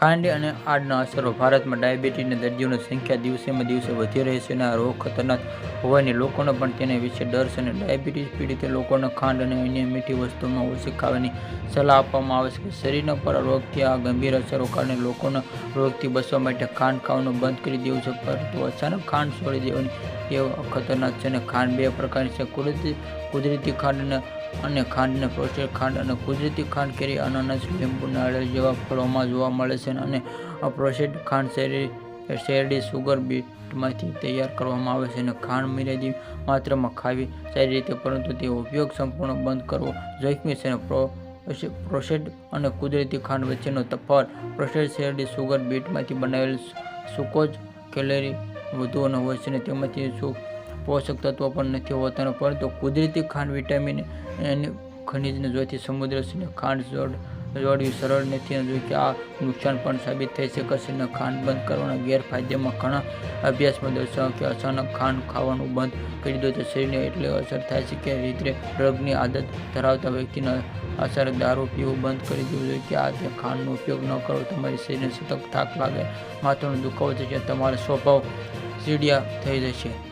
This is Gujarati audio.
ખાંડ અને આડના અસરો. ભારતમાં ડાયાબિટીસના દર્દીઓની સંખ્યા દિવસેમાં દિવસે વધી રહી છે અને આ રોગ ખતરનાક હોવાની લોકોને પણ તેના વિશે ડર છે અને ડાયાબિટીસ પીડિત લોકોને ખાંડ અને અન્ય મીઠી વસ્તુમાં ઓછી ખાવાની સલાહ આપવામાં આવે છે. શરીરના પર રોગથી આ ગંભીર અસરો કારણે લોકોને રોગથી બચવા માટે ખાંડ ખાવાનું બંધ કરી દેવું છે, પરંતુ અચાનક ખાંડ છોડી દેવાની ટેવ ખતરનાક છે અને ખાંડ બે પ્રકારની છે. કુદરતી કુદરતી ખાંડ અને અને ખાંડને પ્રોસેસ ખાંડ અને કુદરતી ખાંડ કેરી અનાનસ, લીંબુ, નાળિયેર જેવા ફળોમાં જોવા મળે છે અને પ્રોસેસ્ડ ખાંડ શેરી, શેરડી સુગર બીટમાંથી તૈયાર કરવામાં આવે છે અને ખાંડ મર્યાદિત માત્રામાં ખાવી સારી રીતે, પરંતુ તે ઉપયોગ સંપૂર્ણ બંધ કરવો જોખમી છે. અને પ્રો પ્રોસેસ્ડ અને કુદરતી ખાંડ વચ્ચેનો તફાવત પ્રોસેસ્ડ શેરડી સુગર બીટમાંથી બનાવેલ સુકોજ, કેલેરી વધુ ન હોય છે અને તેમાંથી પોષક તત્વો પણ નથી હોતા પરંતુ કુદરતી ખાંડ, વિટામિન અને ખનિજને જોઈતી સમુદ્ર ખાંડ જોડ જોડવી સરળ નથી અને જો કે આ નુકસાન પણ સાબિત થઈ શકે છે. અને ખાંડ બંધ કરવાના ગેરફાયદામાં ઘણા અભ્યાસમાં દર્શાવ્યું કે અચાનક ખાંડ ખાવાનું બંધ કરી દો તો શરીરને એટલે અસર થાય છે કે રીતે ડ્રગની આદત ધરાવતા વ્યક્તિને અસર દારૂ પીવું બંધ કરી દેવું જોઈએ કે આ તે ખાંડનો ઉપયોગ ન કરો. તમારી શરીરને સતત થાક લાગે, માથાનો દુખાવો થશે તમારો સ્વભાવ સીડિયા થઈ જશે.